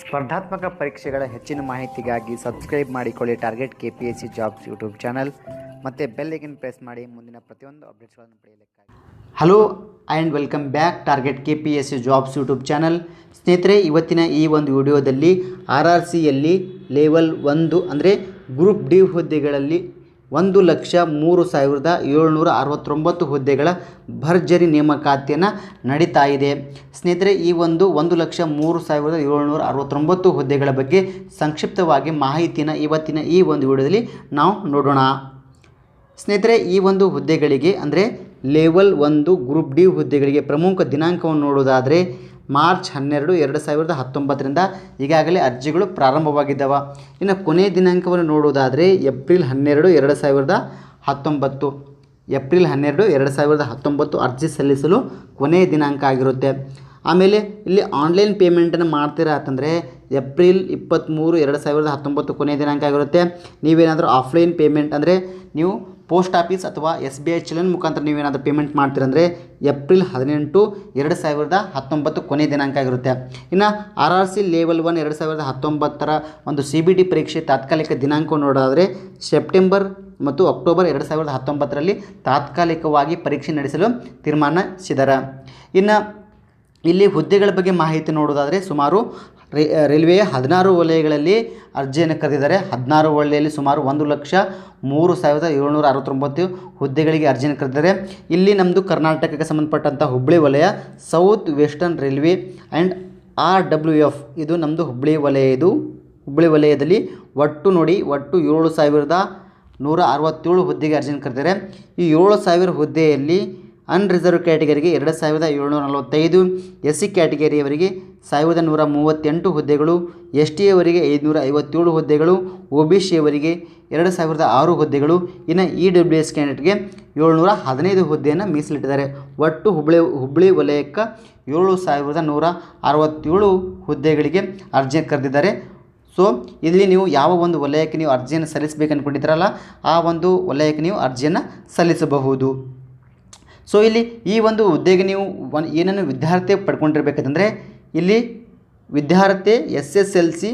ಸ್ಪರ್ಧಾತ್ಮಕ ಪರೀಕ್ಷೆಗಳ ಹೆಚ್ಚಿನ ಮಾಹಿತಿಗಾಗಿ ಸಬ್ಸ್ಕ್ರೈಬ್ ಮಾಡಿಕೊಳ್ಳಿ target K P S C jobs YouTube channel. ಮತ್ತು ಬೆಲ್ಲಿಗಿನ್ ಪ್ರೆಸ್ ಮಾಡಿ, ಮುಂದಿನ ಪ್ರತಿಯೊಂದು ಅಪ್ಡೇಟ್ಸ್ಗಳನ್ನು ಪಡೆಯಲಿಕ್ಕಾಗಿ. Hello and welcome back target K P S C jobs YouTube channel. ಸ್ನೇಹಿತರೆ, ಇವತ್ತಿನ ಈ ಒಂದು ವಿಡಿಯೋದಲ್ಲಿ ಆರ್ ಆರ್ ಸಿಯಲ್ಲಿ ಲೆವೆಲ್ ಒಂದು ಅಂದರೆ ಗ್ರೂಪ್ ಡಿ ಹುದ್ದೆಗಳಲ್ಲಿ ಒಂದು ಲಕ್ಷ ಮೂರು ಸಾವಿರದ ಏಳ್ನೂರ ಅರವತ್ತೊಂಬತ್ತು ಹುದ್ದೆಗಳ ಭರ್ಜರಿ ನೇಮಕಾತಿಯನ್ನು ನಡೀತಾ ಇದೆ. ಸ್ನೇಹಿತರೆ, ಈ ಒಂದು ಒಂದು ಲಕ್ಷ ಮೂರು ಸಾವಿರದ ಏಳ್ನೂರ ಅರವತ್ತೊಂಬತ್ತು ಹುದ್ದೆಗಳ ಬಗ್ಗೆ ಸಂಕ್ಷಿಪ್ತವಾಗಿ ಮಾಹಿತಿನ ಇವತ್ತಿನ ಈ ಒಂದು ವಿಡಿಯೋದಲ್ಲಿ ನಾವು ನೋಡೋಣ. ಸ್ನೇಹಿತರೆ, ಈ ಒಂದು ಹುದ್ದೆಗಳಿಗೆ ಅಂದರೆ ಲೆವೆಲ್ ಒಂದು ಗ್ರೂಪ್ ಡಿ ಹುದ್ದೆಗಳಿಗೆ ಪ್ರಮುಖ ದಿನಾಂಕವನ್ನು ನೋಡೋದಾದರೆ ಮಾರ್ಚ್ ಹನ್ನೆರಡು, ಎರಡು ಸಾವಿರದ ಹತ್ತೊಂಬತ್ತರಿಂದ ಈಗಾಗಲೇ ಅರ್ಜಿಗಳು ಪ್ರಾರಂಭವಾಗಿದ್ದಾವೆ. ಇನ್ನು ಕೊನೆಯ ದಿನಾಂಕವನ್ನು ನೋಡುವುದಾದರೆ ಏಪ್ರಿಲ್ ಹನ್ನೆರಡು, ಎರಡು ಸಾವಿರದ ಹತ್ತೊಂಬತ್ತು. ಏಪ್ರಿಲ್ ಹನ್ನೆರಡು, ಎರಡು ಸಾವಿರದ ಹತ್ತೊಂಬತ್ತು ಅರ್ಜಿ ಸಲ್ಲಿಸಲು ಕೊನೆಯ ದಿನಾಂಕ ಆಗಿರುತ್ತೆ. ಆಮೇಲೆ ಇಲ್ಲಿ ಆನ್ಲೈನ್ ಪೇಮೆಂಟನ್ನು ಮಾಡ್ತೀರಾ ಅಂತಂದರೆ ಏಪ್ರಿಲ್ ಇಪ್ಪತ್ತ್ಮೂರು, ಎರಡು ಸಾವಿರದ ಹತ್ತೊಂಬತ್ತು ಕೊನೆಯ ದಿನಾಂಕ ಆಗಿರುತ್ತೆ. ನೀವೇನಾದರೂ ಆಫ್ಲೈನ್ ಪೇಮೆಂಟ್ ಅಂದರೆ ನೀವು ಪೋಸ್ಟ್ ಆಫೀಸ್ ಅಥವಾ ಎಸ್ ಬಿ ಐ ಚಲನ್ ಮುಖಾಂತರ ನೀವೇನಾದರೂ ಪೇಮೆಂಟ್ ಮಾಡ್ತೀರಂದರೆ ಏಪ್ರಿಲ್ ಹದಿನೆಂಟು ಎರಡು ಸಾವಿರದ ಹತ್ತೊಂಬತ್ತು ಕೊನೆ ದಿನಾಂಕ ಆಗಿರುತ್ತೆ. ಇನ್ನು R R C level one ಎರಡು ಸಾವಿರದ ಹತ್ತೊಂಬತ್ತರ ಒಂದು ಸಿ ಬಿ ಡಿ ಪರೀಕ್ಷೆ ತಾತ್ಕಾಲಿಕ ದಿನಾಂಕ ನೋಡೋದಾದರೆ ಸೆಪ್ಟೆಂಬರ್ ಮತ್ತು ಅಕ್ಟೋಬರ್ ಎರಡು ಸಾವಿರದ ಹತ್ತೊಂಬತ್ತರಲ್ಲಿ ತಾತ್ಕಾಲಿಕವಾಗಿ ಪರೀಕ್ಷೆ ನಡೆಸಲು ತೀರ್ಮಾನಿಸಿದ್ದಾರೆ ಇನ್ನು ಇಲ್ಲಿ ಹುದ್ದೆಗಳ ಬಗ್ಗೆ ಮಾಹಿತಿ ನೋಡೋದಾದರೆ ಸುಮಾರು ರೈಲ್ವೆಯ ಹದಿನಾರು ವಲಯಗಳಲ್ಲಿ ಅರ್ಜಿಯನ್ನು ಕರೆದಿದ್ದಾರೆ. ಹದಿನಾರು ವಲಯದಲ್ಲಿ ಸುಮಾರು ಒಂದು ಲಕ್ಷ ಮೂರು ಸಾವಿರದ ಏಳ್ನೂರ ಅರವತ್ತೊಂಬತ್ತು ಹುದ್ದೆಗಳಿಗೆ ಅರ್ಜಿಯನ್ನು ಕರೆದಿದ್ದಾರೆ. ಇಲ್ಲಿ ನಮ್ಮದು ಕರ್ನಾಟಕಕ್ಕೆ ಸಂಬಂಧಪಟ್ಟಂಥ ಹುಬ್ಬಳ್ಳಿ ವಲಯ, south western railway and R W F. ಇದು ನಮ್ಮದು ಹುಬ್ಬಳ್ಳಿ ವಲಯ, ಇದು ಹುಬ್ಬಳ್ಳಿ ವಲಯದಲ್ಲಿ ಒಟ್ಟು ನೋಡಿ ಒಟ್ಟು ಏಳು ಸಾವಿರದ ನೂರ ಅರವತ್ತೇಳು ಹುದ್ದೆಗೆ ಅರ್ಜಿಯನ್ನು ಕರೆದಿದ್ದಾರೆ. ಈ ಏಳು ಸಾವಿರ ಹುದ್ದೆಯಲ್ಲಿ ಅನ್ರಿಸರ್ವ್ ಕ್ಯಾಟಗರಿಗೆ ಎರಡು ಸಾವಿರದ ಏಳ್ನೂರ ನಲವತ್ತೈದು ಎಸ್ ಸಿ ಕ್ಯಾಟಗರಿಯವರಿಗೆ ಸಾವಿರದ ನೂರ ಮೂವತ್ತೆಂಟು ಹುದ್ದೆಗಳು ಎಸ್ ಟಿ ಅವರಿಗೆ ಐದುನೂರ ಐವತ್ತೇಳು ಹುದ್ದೆಗಳು ಒ ಬಿ ಸಿ ಅವರಿಗೆ ಎರಡು ಸಾವಿರದ ಆರು ಹುದ್ದೆಗಳು. ಇನ್ನು ಇ ಡಬ್ಲ್ಯೂ ಎಸ್ ಕ್ಯಾಂಡಿಡೇಟ್ಗೆ ಏಳ್ನೂರ ಹದಿನೈದು ಹುದ್ದೆಯನ್ನು ಮೀಸಲಿಟ್ಟಿದ್ದಾರೆ. ಒಟ್ಟು ಹುಬ್ಬಳ್ಳಿ ಹುಬ್ಬಳ್ಳಿ ವಲಯಕ್ಕೆ ಏಳು ಸಾವಿರದ ನೂರ ಅರವತ್ತೇಳು ಹುದ್ದೆಗಳಿಗೆ ಅರ್ಜಿ ಕರೆದಿದ್ದಾರೆ. ಸೊ ಇಲ್ಲಿ ನೀವು ಯಾವ ಒಂದು ವಲಯಕ್ಕೆ ನೀವು ಅರ್ಜಿಯನ್ನು ಸಲ್ಲಿಸಬೇಕು ಅಂದ್ಕೊಂಡಿದ್ದೀರಲ್ಲ ಆ ಒಂದು ವಲಯಕ್ಕೆ ನೀವು ಅರ್ಜಿಯನ್ನು ಸಲ್ಲಿಸಬಹುದು. ಸೊ ಇಲ್ಲಿ ಈ ಒಂದು ಹುದ್ದೆಗೆ ನೀವು ಒನ್ ಏನನ್ನು ವಿದ್ಯಾರ್ಥಿ ಪಡ್ಕೊಂಡಿರ್ಬೇಕಂತಂದರೆ ಇಲ್ಲಿ ವಿದ್ಯಾರ್ಥಿ ಎಸ್ ಎಸ್ ಎಲ್ ಸಿ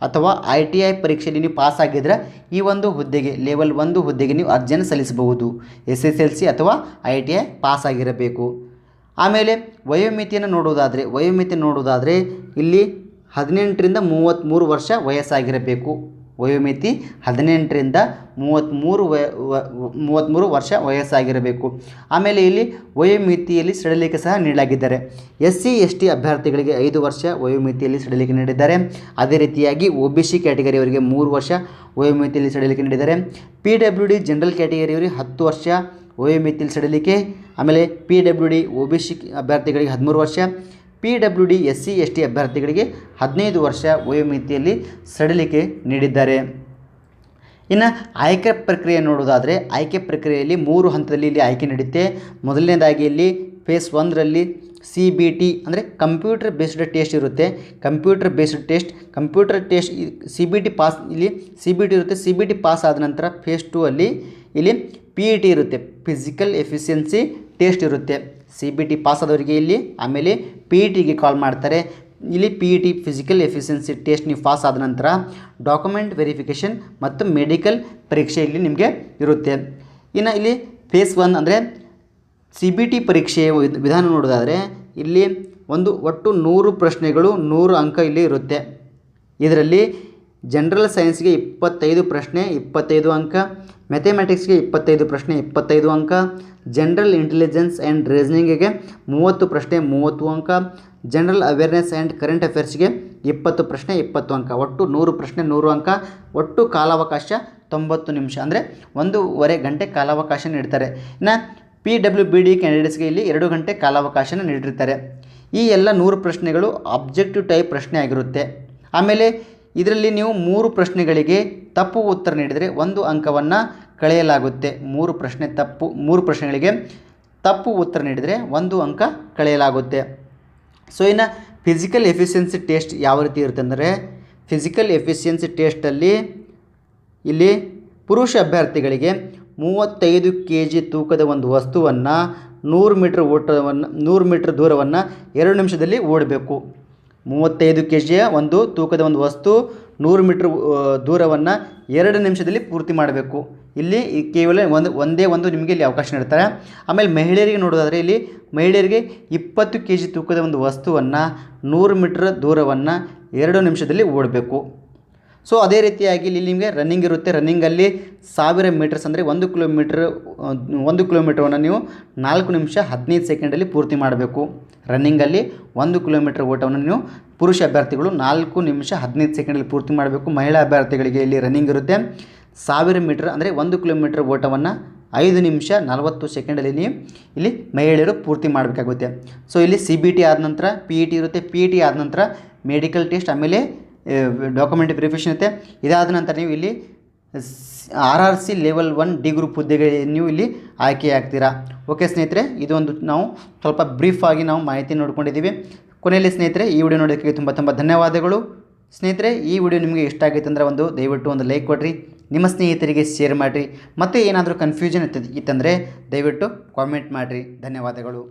ಅಥವಾ ಐ ಟಿ ಐ ಪರೀಕ್ಷೆಯಲ್ಲಿ ನೀವು ಪಾಸ್ ಆಗಿದ್ರೆ ಈ ಒಂದು ಹುದ್ದೆಗೆ ಲೆವೆಲ್ ಒಂದು ಹುದ್ದೆಗೆ ನೀವು ಅರ್ಜಿಯನ್ನು ಸಲ್ಲಿಸಬಹುದು. ಎಸ್ ಎಸ್ ಎಲ್ ಸಿ ಅಥವಾ ಐ ಟಿ ಐ ಪಾಸ್ ಆಗಿರಬೇಕು. ಆಮೇಲೆ ವಯೋಮಿತಿಯನ್ನು ನೋಡೋದಾದರೆ, ವಯೋಮಿತಿ ನೋಡೋದಾದರೆ ಇಲ್ಲಿ ಹದಿನೆಂಟರಿಂದ ಮೂವತ್ತ್ಮೂರು ವರ್ಷ ವಯಸ್ಸಾಗಿರಬೇಕು. ವಯೋಮಿತಿ ಹದಿನೆಂಟರಿಂದ ಮೂವತ್ತ್ಮೂರು ವಯ ಮೂವತ್ತ್ಮೂರು ವರ್ಷ ವಯಸ್ಸಾಗಿರಬೇಕು. ಆಮೇಲೆ ಇಲ್ಲಿ ವಯೋಮಿತಿಯಲ್ಲಿ ಸಡಿಲಿಕೆ ಸಹ ನೀಡಲಾಗಿದ್ದಾರೆ. ಎಸ್ ಸಿ ಎಸ್ ಟಿ ಅಭ್ಯರ್ಥಿಗಳಿಗೆ ಐದು ವರ್ಷ ವಯೋಮಿತಿಯಲ್ಲಿ ಸಡಿಲಿಕೆ ನೀಡಿದ್ದಾರೆ. ಅದೇ ರೀತಿಯಾಗಿ ಒ ಬಿ ಸಿ ಕ್ಯಾಟಗರಿಯವರಿಗೆ ಮೂರು ವರ್ಷ ವಯೋಮಿತಿಯಲ್ಲಿ ಸಡಿಲಿಕೆ ನೀಡಿದ್ದಾರೆ. ಪಿ ಡಬ್ಲ್ಯೂ ಡಿ ಜನರಲ್ ಕ್ಯಾಟಗರಿಯವರಿಗೆ ಹತ್ತು ವರ್ಷ ವಯೋಮಿತಿಯಲ್ಲಿ ಸಡಿಲಿಕೆ. ಆಮೇಲೆ P W D O B C ಅಭ್ಯರ್ಥಿಗಳಿಗೆ ಹದಿಮೂರು ವರ್ಷ P W D S C S T ಅಭ್ಯರ್ಥಿಗಳಿಗೆ ಹದಿನೈದು ವರ್ಷ ವಯೋಮಿತಿಯಲ್ಲಿ ಸಡಿಲಿಕೆ ನೀಡಿದ್ದಾರೆ. ಇನ್ನು ಆಯ್ಕೆ ಪ್ರಕ್ರಿಯೆ ನೋಡೋದಾದರೆ ಆಯ್ಕೆ ಪ್ರಕ್ರಿಯೆಯಲ್ಲಿ ಮೂರು ಹಂತದಲ್ಲಿ ಇಲ್ಲಿ ಆಯ್ಕೆ ನಡೆಯುತ್ತೆ ಮೊದಲನೇದಾಗಿ ಇಲ್ಲಿ ಫೇಸ್ ಒಂದರಲ್ಲಿ ಸಿ ಬಿ ಟಿ ಅಂದರೆ ಕಂಪ್ಯೂಟರ್ ಬೇಸ್ಡ್ ಟೆಸ್ಟ್ ಇರುತ್ತೆ. Computer based test computer test C B T pass ಇಲ್ಲಿ ಸಿ ಬಿ ಟಿ ಇರುತ್ತೆ. ಸಿ ಬಿ ಟಿ ಪಾಸ್ ಆದ ನಂತರ ಫೇಸ್ ಟೂ ಅಲ್ಲಿ ಇಲ್ಲಿ ಪಿ ಇ ಟಿ ಇರುತ್ತೆ. ಫಿಸಿಕಲ್ ಎಫಿಷಿಯನ್ಸಿ ಟೆಸ್ಟ್ ಇರುತ್ತೆ. ಸಿ ಬಿ ಟಿ ಪಾಸ್ ಆದವರಿಗೆ ಇಲ್ಲಿ, ಆಮೇಲೆ ಪಿ ಇ ಟಿಗೆ ಕಾಲ್ ಮಾಡ್ತಾರೆ. ಇಲ್ಲಿ P E T physical efficiency test ನೀವು ಪಾಸ್ ಆದ ನಂತರ ಡಾಕ್ಯುಮೆಂಟ್ ವೆರಿಫಿಕೇಷನ್ ಮತ್ತು ಮೆಡಿಕಲ್ ಪರೀಕ್ಷೆ ಇಲ್ಲಿ ನಿಮಗೆ ಇರುತ್ತೆ. ಇನ್ನು ಇಲ್ಲಿ ಫೇಸ್ ಒನ್ ಅಂದರೆ ಸಿ ಬಿ ಟಿ ಪರೀಕ್ಷೆಯ ವಿಧ- ವಿಧಾನ ನೋಡೋದಾದರೆ ಇಲ್ಲಿ ಒಂದು ಒಟ್ಟು ನೂರು ಪ್ರಶ್ನೆಗಳು ನೂರು ಅಂಕ ಇಲ್ಲಿ ಇರುತ್ತೆ. ಇದರಲ್ಲಿ ಜನರಲ್ ಸೈನ್ಸ್ಗೆ ಇಪ್ಪತ್ತೈದು ಪ್ರಶ್ನೆ, ಇಪ್ಪತ್ತೈದು ಅಂಕ ಮ್ಯಾಥಮೆಟಿಕ್ಸ್ಗೆ ಇಪ್ಪತ್ತೈದು ಪ್ರಶ್ನೆ, ಇಪ್ಪತ್ತೈದು ಅಂಕ ಜನರಲ್ ಇಂಟೆಲಿಜೆನ್ಸ್ ಆ್ಯಂಡ್ ರೀಸ್ನಿಂಗಿಗೆ ಮೂವತ್ತು ಪ್ರಶ್ನೆ, ಮೂವತ್ತು ಅಂಕ ಜನರಲ್ ಅವೇರ್ನೆಸ್ ಆ್ಯಂಡ್ ಕರೆಂಟ್ ಅಫೇರ್ಸ್ಗೆ ಇಪ್ಪತ್ತು ಪ್ರಶ್ನೆ, ಇಪ್ಪತ್ತು ಅಂಕ. ಒಟ್ಟು ನೂರು ಪ್ರಶ್ನೆ, ನೂರು ಅಂಕ, ಒಟ್ಟು ಕಾಲಾವಕಾಶ ತೊಂಬತ್ತು ನಿಮಿಷ. ಅಂದರೆ ಒಂದೂವರೆ ಗಂಟೆ ಕಾಲಾವಕಾಶ ನೀಡ್ತಾರೆ. ಇನ್ನು ಪಿ ಡಬ್ಲ್ಯೂ ಬಿ ಡಿ ಕ್ಯಾಂಡಿಡೇಟ್ಸ್ಗೆ ಇಲ್ಲಿ ಎರಡು ಗಂಟೆ ಕಾಲಾವಕಾಶನ ನೀಡಿರ್ತಾರೆ. ಈ ಎಲ್ಲ ನೂರು ಪ್ರಶ್ನೆಗಳು ಆಬ್ಜೆಕ್ಟಿವ್ ಟೈಪ್ ಪ್ರಶ್ನೆ ಆಗಿರುತ್ತೆ. ಆಮೇಲೆ ಇದರಲ್ಲಿ ನೀವು ಮೂರು ಪ್ರಶ್ನೆಗಳಿಗೆ ತಪ್ಪು ಉತ್ತರ ನೀಡಿದರೆ ಒಂದು ಅಂಕವನ್ನು ಕಳೆಯಲಾಗುತ್ತೆ. ಮೂರು ಪ್ರಶ್ನೆ ತಪ್ಪು, ಮೂರು ಪ್ರಶ್ನೆಗಳಿಗೆ ತಪ್ಪು ಉತ್ತರ ನೀಡಿದರೆ ಒಂದು ಅಂಕ ಕಳೆಯಲಾಗುತ್ತೆ. ಸೊ ಇನ್ನು ಫಿಸಿಕಲ್ ಎಫಿಷಿಯನ್ಸಿ ಟೆಸ್ಟ್ ಯಾವ ರೀತಿ ಇರುತ್ತೆ ಅಂದರೆ ಫಿಸಿಕಲ್ ಎಫಿಷಿಯನ್ಸಿ ಟೆಸ್ಟಲ್ಲಿ ಇಲ್ಲಿ ಪುರುಷ ಅಭ್ಯರ್ಥಿಗಳಿಗೆ ಮೂವತ್ತೈದು ಕೆ ಜಿ ತೂಕದ ಒಂದು ವಸ್ತುವನ್ನು ನೂರು ಮೀಟ್ರ್ ಓಟವನ್ನು, ನೂರು ಮೀಟ್ರ್ ದೂರವನ್ನು ಎರಡು ನಿಮಿಷದಲ್ಲಿ ಓಡಬೇಕು. ಮೂವತ್ತೈದು ಕೆ ಜಿಯ ಒಂದು ತೂಕದ ಒಂದು ವಸ್ತು ನೂರು ಮೀಟ್ರ್ ದೂರವನ್ನು ಎರಡು ನಿಮಿಷದಲ್ಲಿ ಪೂರ್ತಿ ಮಾಡಬೇಕು. ಇಲ್ಲಿ ಕೇವಲ ಒಂದು, ಒಂದೇ ಒಂದು ನಿಮಗೆ ಇಲ್ಲಿ ಅವಕಾಶ ನೀಡ್ತಾರೆ. ಆಮೇಲೆ ಮಹಿಳೆಯರಿಗೆ ನೋಡೋದಾದರೆ ಇಲ್ಲಿ ಮಹಿಳೆಯರಿಗೆ ಇಪ್ಪತ್ತು ಕೆ ಜಿ ತೂಕದ ಒಂದು ವಸ್ತುವನ್ನು ನೂರು ಮೀಟ್ರ್ ದೂರವನ್ನು ಎರಡು ನಿಮಿಷದಲ್ಲಿ ಓಡಬೇಕು. ಸೊ ಅದೇ ರೀತಿಯಾಗಿ ಇಲ್ಲಿ ನಿಮಗೆ ರನ್ನಿಂಗ್ ಇರುತ್ತೆ. ರನ್ನಿಂಗಲ್ಲಿ ಸಾವಿರ ಮೀಟರ್ಸ್ ಅಂದರೆ ಒಂದು ಕಿಲೋಮೀಟ್ರ್ ಒಂದು ಕಿಲೋಮೀಟ್ರವನ್ನು ನೀವು ನಾಲ್ಕು ನಿಮಿಷ ಹದಿನೈದು ಸೆಕೆಂಡಲ್ಲಿ ಪೂರ್ತಿ ಮಾಡಬೇಕು. ರನ್ನಿಂಗಲ್ಲಿ ಒಂದು ಕಿಲೋಮೀಟ್ರ್ ಓಟವನ್ನು ನೀವು ಪುರುಷ ಅಭ್ಯರ್ಥಿಗಳು ನಾಲ್ಕು ನಿಮಿಷ ಹದಿನೈದು ಸೆಕೆಂಡಲ್ಲಿ ಪೂರ್ತಿ ಮಾಡಬೇಕು. ಮಹಿಳಾ ಅಭ್ಯರ್ಥಿಗಳಿಗೆ ಇಲ್ಲಿ ರನ್ನಿಂಗ್ ಇರುತ್ತೆ. ಸಾವಿರ ಮೀಟ್ರ್ ಅಂದರೆ ಒಂದು ಕಿಲೋಮೀಟ್ರ್ ಓಟವನ್ನು ಐದು ನಿಮಿಷ ನಲವತ್ತು ಸೆಕೆಂಡಲ್ಲಿ ನೀವು ಇಲ್ಲಿ ಮಹಿಳೆಯರು ಪೂರ್ತಿ ಮಾಡಬೇಕಾಗುತ್ತೆ. ಸೊ ಇಲ್ಲಿ ಸಿ ಬಿ ಟಿ ಆದ ನಂತರ ಪಿ ಇ ಟಿ ಇರುತ್ತೆ. ಪಿ ಇ ಟಿ ಆದ ನಂತರ ಮೆಡಿಕಲ್ ಟೆಸ್ಟ್ ಆಮೇಲೆ ಡಾಕ್ಯುಮೆಂಟ್ ವೆರಿಫಿಕೇಷನ್ ಇರುತ್ತೆ. ಇದಾದ ನಂತರ ನೀವು ಇಲ್ಲಿ R R C level one D group ಹುದ್ದೆಗೆ ನೀವು ಇಲ್ಲಿ ಆಯ್ಕೆ ಆಗ್ತೀರಾ. ಓಕೆ ಸ್ನೇಹಿತರೆ, ಇದೊಂದು ನಾವು ಸ್ವಲ್ಪ ಬ್ರೀಫ್ ಆಗಿ ನಾವು ಮಾಹಿತಿ ನೋಡ್ಕೊಂಡಿದ್ದೀವಿ. ಕೊನೆಯಲ್ಲಿ ಸ್ನೇಹಿತರೆ, ಈ ವಿಡಿಯೋ ನೋಡೋದಕ್ಕೆ ತುಂಬ ತುಂಬ ಧನ್ಯವಾದಗಳು. ಸ್ನೇಹಿತರೆ, ಈ ವಿಡಿಯೋ ನಿಮಗೆ ಇಷ್ಟ ಆಗಿತ್ತು ಅಂದರೆ ಒಂದು ದಯವಿಟ್ಟು ಒಂದು ಲೈಕ್ ಕೊಡಿರಿ, ನಿಮ್ಮ ಸ್ನೇಹಿತರಿಗೆ ಶೇರ್ ಮಾಡಿರಿ. ಮತ್ತು ಏನಾದರೂ ಕನ್ಫ್ಯೂಷನ್ ಇತ್ತು ಇತ್ತಂದರೆ ದಯವಿಟ್ಟು ಕಾಮೆಂಟ್ ಮಾಡಿರಿ. ಧನ್ಯವಾದಗಳು.